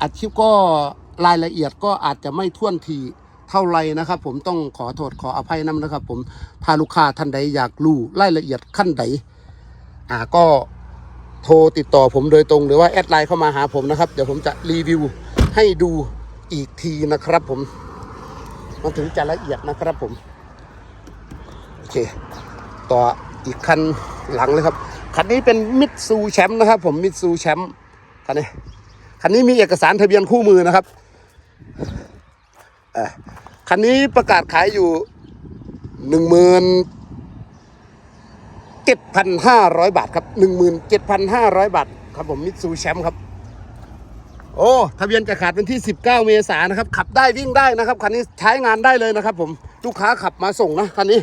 อัดคลิปก็รายละเอียดก็อาจจะไม่ท่วนทีเท่าไรนะครับ ผมต้องขอโทษขออภัยน้ำนะครับ ผมถ้าลูกค้าท่านใดอยากรู้รายละเอียดขั้นใดอ่าก็โทรติดต่อผมโดยตรงหรือว่าแอดไลน์เข้ามาหาผมนะครับ เดี๋ยวผมจะรีวิวให้ดูอีกทีนะครับผมมันถึงจะละเอียดนะครับผม โอเค ต่ออีกคันหลังเลยครับ คันนี้เป็นมิตซูแชมป์นะครับผมมิตซูแชมป์คันนี้ คันนี้มีเอกสารทะเบียนคู่มือนะครับคันนี้ประกาศขายอยู่หนึ่งหมื่นเจ็ดพันห้าร้อยบาทครับหนึ่งหมื่นเจ็ดพันห้าร้อยบาทครับผมมิตซูแชมป์ครับ โอ้ทะเบียนจะขาดวันที่19เมษายนนะครับ ขับได้วิ่งได้นะครับคันนี้ใช้งานได้เลยนะครับ ผมลูกค้าขับมาส่งนะคันนี้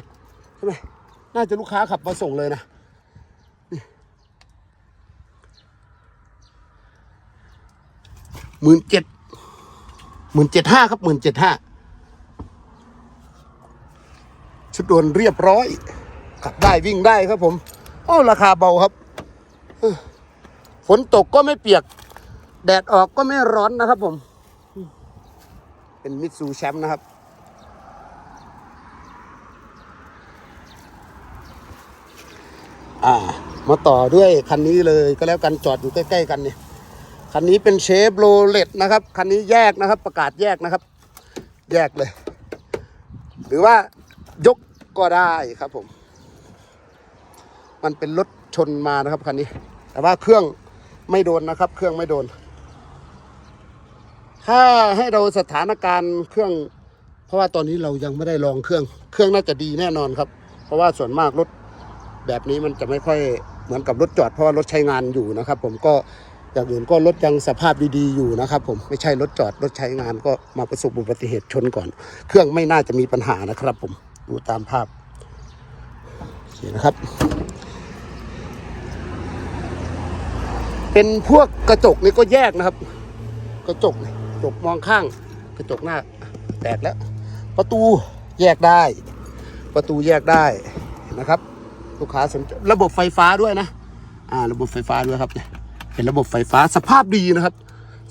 ใช่ไหมน่าจะลูกค้าขับมาส่งเลยนะ หมื่นเจ็ดหมื่นเจ็ดห้าครับหมื่นเจ็ดห้าชุดโดนเรียบร้อย ขับได้วิ่งได้ครับผมโอ้ราคาเบาครับฝนตกก็ไม่เปียก แดดออกก็ไม่ร้อนนะครับผม เป็นมิตซูแชมป์นะครับ อ่า มาต่อด้วยคันนี้เลยก็แล้วกันจอดอยู่ใกล้ ๆ กันเนี่ย คันนี้เป็นเชฟโรเลตนะครับ คันนี้แยกนะครับ ประกาศแยกนะครับ แยกเลย หรือว่ายกก็ได้ครับผม มันเป็นรถชนมานะครับคันนี้ แต่ว่าเครื่องไม่โดนนะครับ เครื่องไม่โดน ถ้าให้เราสถานการณ์เครื่อง เพราะว่าตอนนี้เรายังไม่ได้ลองเครื่อง เครื่องน่าจะดีแน่นอนครับ เพราะว่าส่วนมากรถแบบนี้มันจะไม่ค่อยเหมือนกับรถจอดเพราะว่ารถใช้งานอยู่นะครับ ผมก็ อย่างอื่นก็รถยังสภาพดีๆอยู่นะครับผมไม่ใช่รถจอดรถใช้งานก็มาประสบอุบัติเหตุชนก่อน เครื่องไม่น่าจะมีปัญหานะครับ ผมดูตามภาพโอเคนะครับ เป็นพวกกระจกนี่ก็แยกนะครับ กระจกกระจกมองข้าง กระจกหน้าแตกแล้ว ประตูแยกได้ ประตูแยกได้นะครับ ลูกค้าสนใจระบบไฟฟ้าด้วยนะ อ่า ระบบไฟฟ้าด้วยครับเนี่ย เป็นระบบไฟฟ้าสภาพดีนะครับ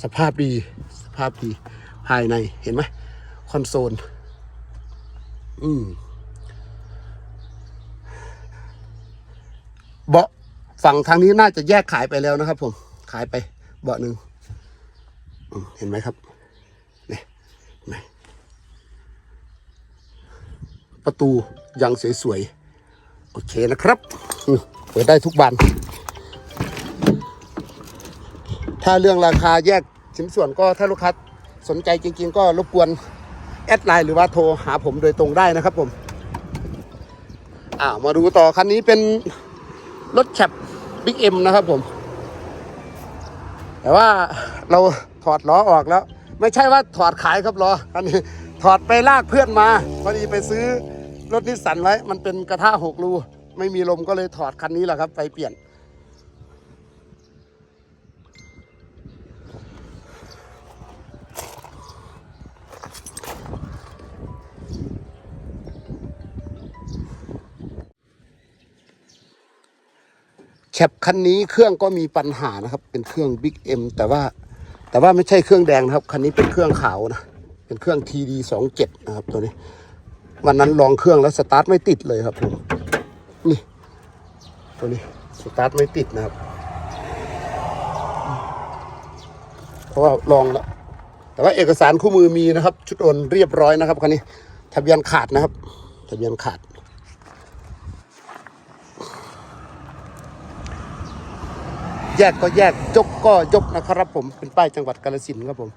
สภาพดีสภาพดีภายในเห็นไหมคอนโซล อืมเบาะฝั่งทางนี้น่าจะแยกขายไปแล้วนะครับ ผมขายไปเบาะหนึ่งเห็นไหมครับนี่นไหมประตูยังสวยๆโอเคนะครับเปิดได้ทุกบาน ถ้าเรื่องราคาแยกชิ้นส่วนก็ถ้าลูกค้าสนใจจริงๆ ก็รบกวนแอดไลน์หรือว่าโทรหาผมโดยตรงได้นะครับผมอ่ามาดูต่อคันนี้เป็นรถแคปบิ๊กเอ็มนะครับผม แต่ว่าเราถอดล้อออกแล้ว ไม่ใช่ว่าถอดขายครับล้อคันนี้ถอดไปลากเพื่อนมาพอดีไปซื้อรถนิสสันไว้ มันเป็นกระทะหกรู ไม่มีลมก็เลยถอดคันนี้แหละครับ ไปเปลี่ยน แคปคันนี้เครื่องก็มีปัญหานะครับ เป็นเครื่อง Big M แต่ว่าแต่ว่าไม่ใช่เครื่องแดงนะครับ คันนี้เป็นเครื่องขาวนะ เป็นเครื่อง TD 2 7นะครับตัวนี้ วันนั้นลองเครื่องแล้วสตาร์ทไม่ติดเลยครับผมนี่ ตัวนี้สตาร์ทไม่ติดนะครับ เพราะว่าลองแล้ว แต่ว่าเอกสารคู่มือมีนะครับ ชุดโอนเรียบร้อยนะครับคันนี้ ทะเบียนขาดนะครับ ทะเบียนขาด แยกก็แยกยกก็ยกนะครับผมเป็นป้ายจังหวัดกาฬสินครับผม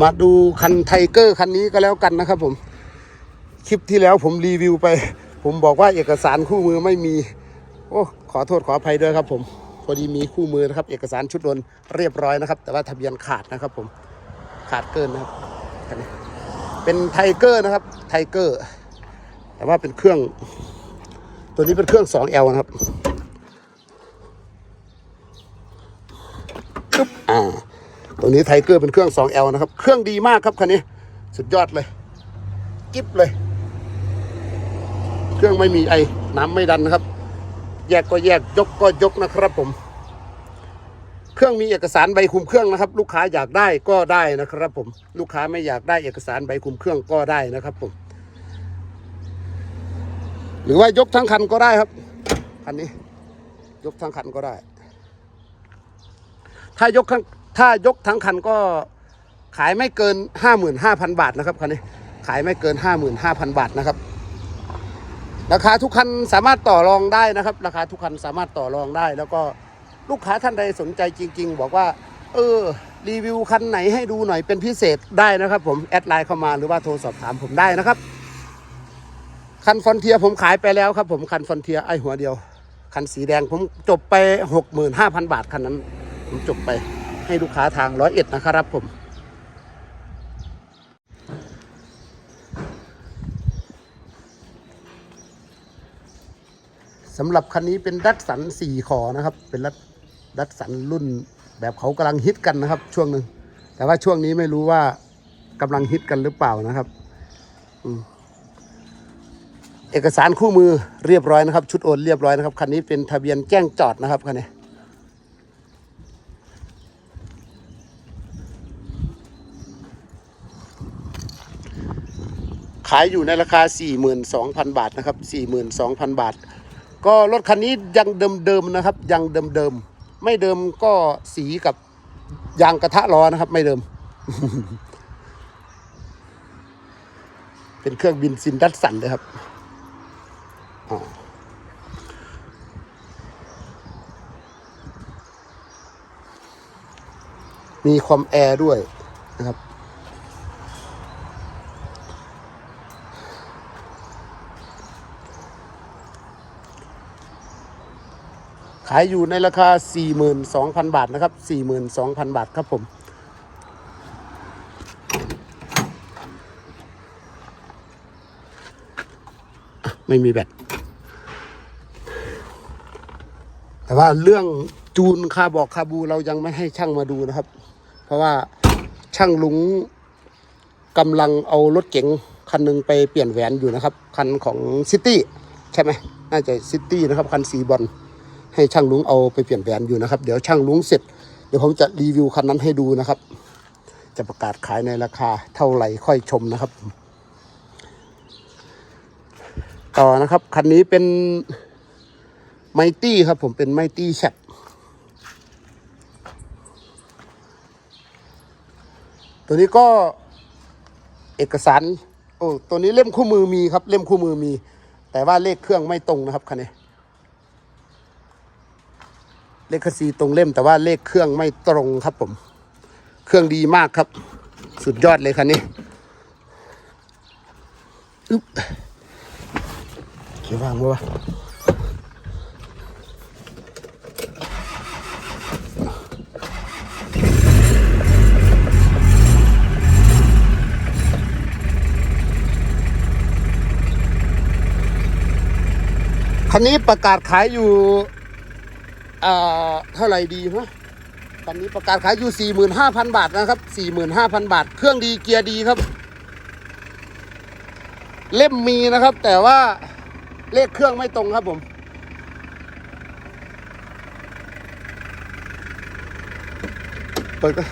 มาดูคันไทเกอร์คันนี้ก็แล้วกันนะครับผม คลิปที่แล้วผมรีวิวไป ผมบอกว่าเอกสารคู่มือไม่มี โอ้ ขอโทษขออภัยด้วยครับผม พอดีมีคู่มือนะครับ เอกสารชุดโอนเรียบร้อยนะครับ แต่ว่าทะเบียนขาดนะครับ ผมขาดเกินนะครับคันนี้เป็นไทเกอร์นะครับไทเกอร์แต่ว่าเป็นเครื่อง ตัวนี้เป็นเครื่อง 2L นะครับปึ๊บอ่าตัวนี้ไทเกอร์เป็นเครื่อง 2L นะครับ เครื่องดีมากครับคันนี้ สุดยอดเลยกิ๊บเลย เครื่องไม่มีไอ้น้ำไม่ดันนะครับ แยกก็แยกยกก็ยกนะครับผม เครื่องมีเอกสารใบคุมเครื่องนะครับ ลูกค้าอยากได้ก็ได้นะครับ ผม ลูกค้าไม่อยากได้เอกสารใบคุมเครื่องก็ได้นะครับผม หรือว่ายกทั้งคันก็ได้ครับคันนี้ ยกทั้งคันก็ได้ ถ้ายกทั้งถ้ายกทั้งคันก็ขายไม่เกินห้าหมื่นห้าพันบาทนะครับคันนี้ ขายไม่เกินห้าหมื่นห้าพันบาทนะครับ ราคาทุกคันสามารถต่อรองได้นะครับ ราคาทุกคันสามารถต่อรองได้ แล้วก็ลูกค้าท่านใดสนใจจริง ๆ บอกว่า เออ รีวิวคันไหนให้ดูหน่อยเป็นพิเศษได้นะครับ ผมแอดไลน์เข้ามาหรือว่าโทรสอบถามผมได้นะครับ คันฟอนเทียผมขายไปแล้วครับ ผมคันฟอนเทียไอหัวเดียว คันสีแดงผมจบไปหกหมื่นห้าพันบาทคันนั้น ผมจบไปให้ลูกค้าทางร้อยเอ็ดนะครับผม สำหรับคันนี้เป็นดัตสันสี่ขอนะครับ เป็นดัตสันรุ่นแบบเขากำลังฮิตกันนะครับ ช่วงหนึ่งแต่ว่าช่วงนี้ไม่รู้ว่ากำลังฮิตกันหรือเปล่านะครับอเอกสารคู่มือเรียบร้อยนะครับ ชุดโอนเรียบร้อยนะครับคันนี้เป็นทะเบียนแจ้งจอดนะครับคันนี้ขายอยู่ในราคา 42,000 บาทนะครับ 42,000 บาท ก็รถคันนี้ยังเดิมๆนะครับ ยังเดิมๆไม่เดิมก็สีกับยางกระทะล้อนะครับ ไม่เดิม เป็นเครื่องบินซินดัตสันเลยครับมีความแอร์ด้วยนะครับ ขายอยู่ในราคา 42,000 บาทนะครับ 42,000 บาทครับผม ไม่มีแบต แต่ว่าเรื่องจูนคาบอกคาบูเรายังไม่ให้ช่างมาดูนะครับ เพราะว่าช่างลุงกำลังเอารถเก๋งคันหนึงไปเปลี่ยนแหวนอยู่นะครับ คันของซิตี้ใช่ไหมน่าจะซิตี้นะครับ คันสีบอล ให้ช่างลุงเอาไปเปลี่ยนแหวนอยู่นะครับ เดี๋ยวช่างลุงเสร็จ เดี๋ยวผมจะรีวิวคันนั้นให้ดูนะครับ จะประกาศขายในราคาเท่าไหร่ค่อยชมนะครับ ต่อนะครับคันนี้เป็นไมตี้ครับ ผมเป็นไมตี้แชทตัวนี้ก็เอกสารโอ้ตัวนี้เล่มคู่มือมีครับ เล่มคู่มือมี แต่ว่าเลขเครื่องไม่ตรงนะครับคันนี้ เลขคซีตรงเล่มแต่ว่าเลขเครื่องไม่ตรงครับผม เครื่องดีมากครับ สุดยอดเลยคันนี้อึ๊บเขียววางวะคันนี้ประกาศขายอยู่ อ่อเท่าไหร่ดีฮะตอนนี้ประกาศขายอยู่ 45,000 บาทนะครับ 45,000 บาท เครื่องดีเกียร์ดีครับ เล่มมีนะครับ แต่ว่าเลขเครื่องไม่ตรงครับผม เปิดก็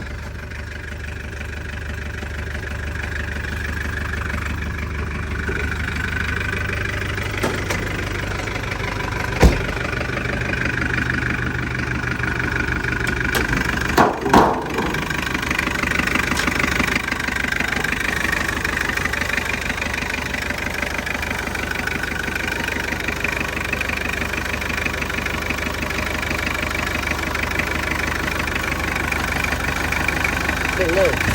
Lord.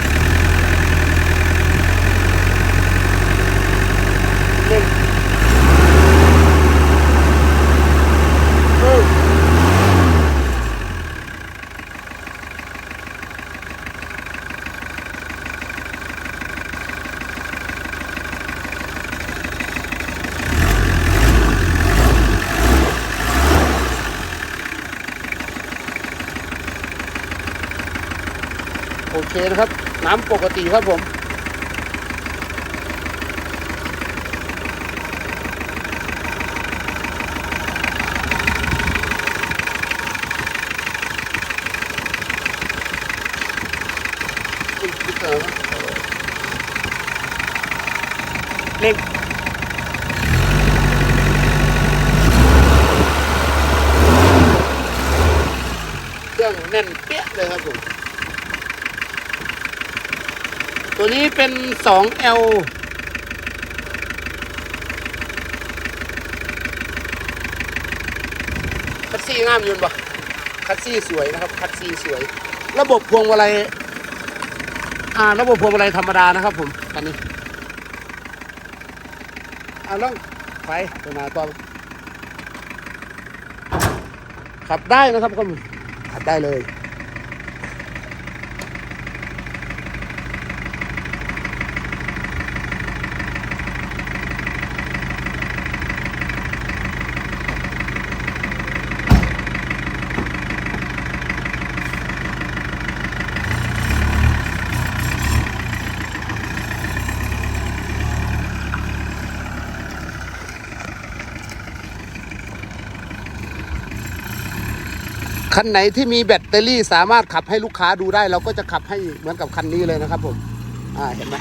นะครับ น้ำปกติครับผมเล็กเครื่องแน่นเปี้ยเลยครับผม ตัวนี้เป็น 2L คัดซี่งามยืนปะคัดซี่สวยนะครับ คัดซี่สวย ระบบพวงมาลัยอ่า ระบบพวงมาลัยธรรมดานะครับผมคันนี้ อ่าลองไปไปมาต่อขับได้นะครับก็ขับได้เลย คันไหนที่มีแบตเตอรี่สามารถขับให้ลูกค้าดูได้ เราก็จะขับให้เหมือนกับคันนี้เลยนะครับผม อ่า เห็นไหม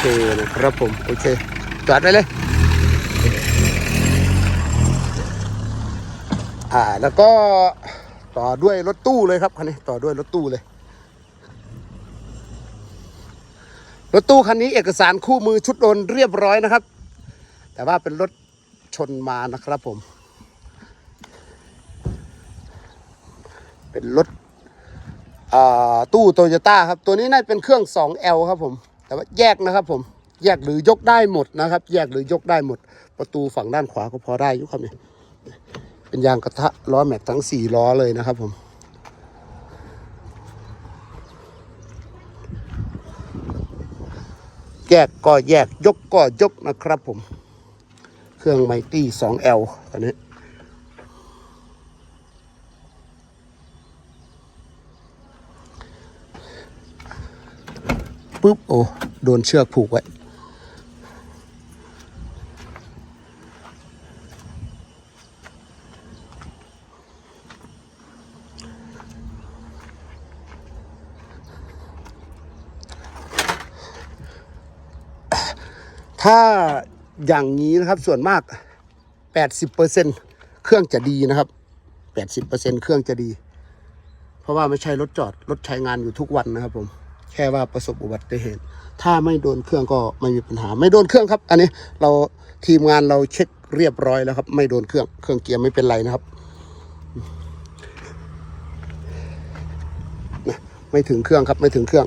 เคนะครับผม โอเค จอดไปเลย อ่า แล้วก็ต่อด้วยรถตู้เลยครับคันนี้ต่อด้วยรถตู้เลย รถตู้คันนี้เอกสารคู่มือชุดโดนเรียบร้อยนะครับ แต่ว่าเป็นรถชนมานะครับผม เป็นรถตู้โตโยต้าครับ ตัวนี้น่าจะเป็นเครื่อง 2L ครับผม แต่ว่าแยกนะครับผมแยกหรือยกได้หมดนะครับ แยกหรือยกได้หมด ประตูฝั่งด้านขวาก็พอได้ยู่ครับเนี่ยเป็นยางกระทะล้อแม็กทั้งสี่ล้อเลยนะครับผมแยกก็แยกยกก็ยกนะครับผม เครื่องไมตี้ 2L อันนี้ ปุ๊บโอ้โดนเชือกผูกไว้ถ้าอย่างนี้นะครับส่วนมาก 80%เครื่องจะดีนะครับ 80%เครื่องจะดี เพราะว่าไม่ใช่รถจอด รถใช้งานอยู่ทุกวันนะครับผม แค่ว่าประสบอุบัติเหตุ ถ้าไม่โดนเครื่องก็ไม่มีปัญหา ไม่โดนเครื่องครับ อันนี้เราทีมงานเราเช็คเรียบร้อยแล้วครับ ไม่โดนเครื่องเครื่องเกียร์ไม่เป็นไรนะครับ ไม่ถึงเครื่องครับ ไม่ถึงเครื่อง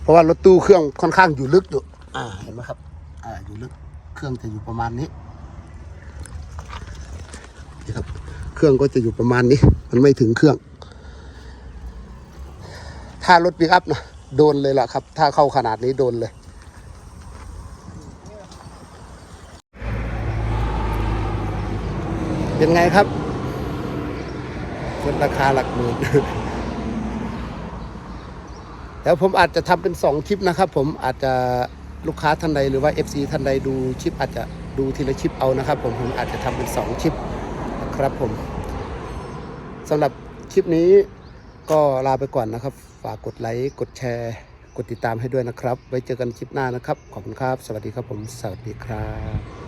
เพราะว่ารถตู้เครื่องค่อนข้างอยู่ลึกอยู่อ่าเห็นไหมครับ อ่าอยู่ลึกเครื่องจะอยู่ประมาณนี้นี่ครับ เครื่องก็จะอยู่ประมาณนี้ มันไม่ถึงเครื่อง ถ้ารถปิกอัพนะโดนเลยล่ะครับ ถ้าเข้าขนาดนี้โดนเลยเป็นไงครับรถราคาหลักหมื่นแล้วผมอาจจะทำเป็น 2 คลิปนะครับ ผมอาจจะลูกค้าท่านใดหรือว่า FC ท่านใดดูคลิปอาจจะดูทีละคลิปเอานะครับ ผมผมอาจจะทำเป็น2คลิป ครับผมสำหรับคลิปนี้ก็ลาไปก่อนนะครับ ฝากกดไลค์กดแชร์ กดติดตามให้ด้วยนะครับ ไว้เจอกันคลิปหน้านะครับ ขอบคุณครับ สวัสดีครับผม สวัสดีครับ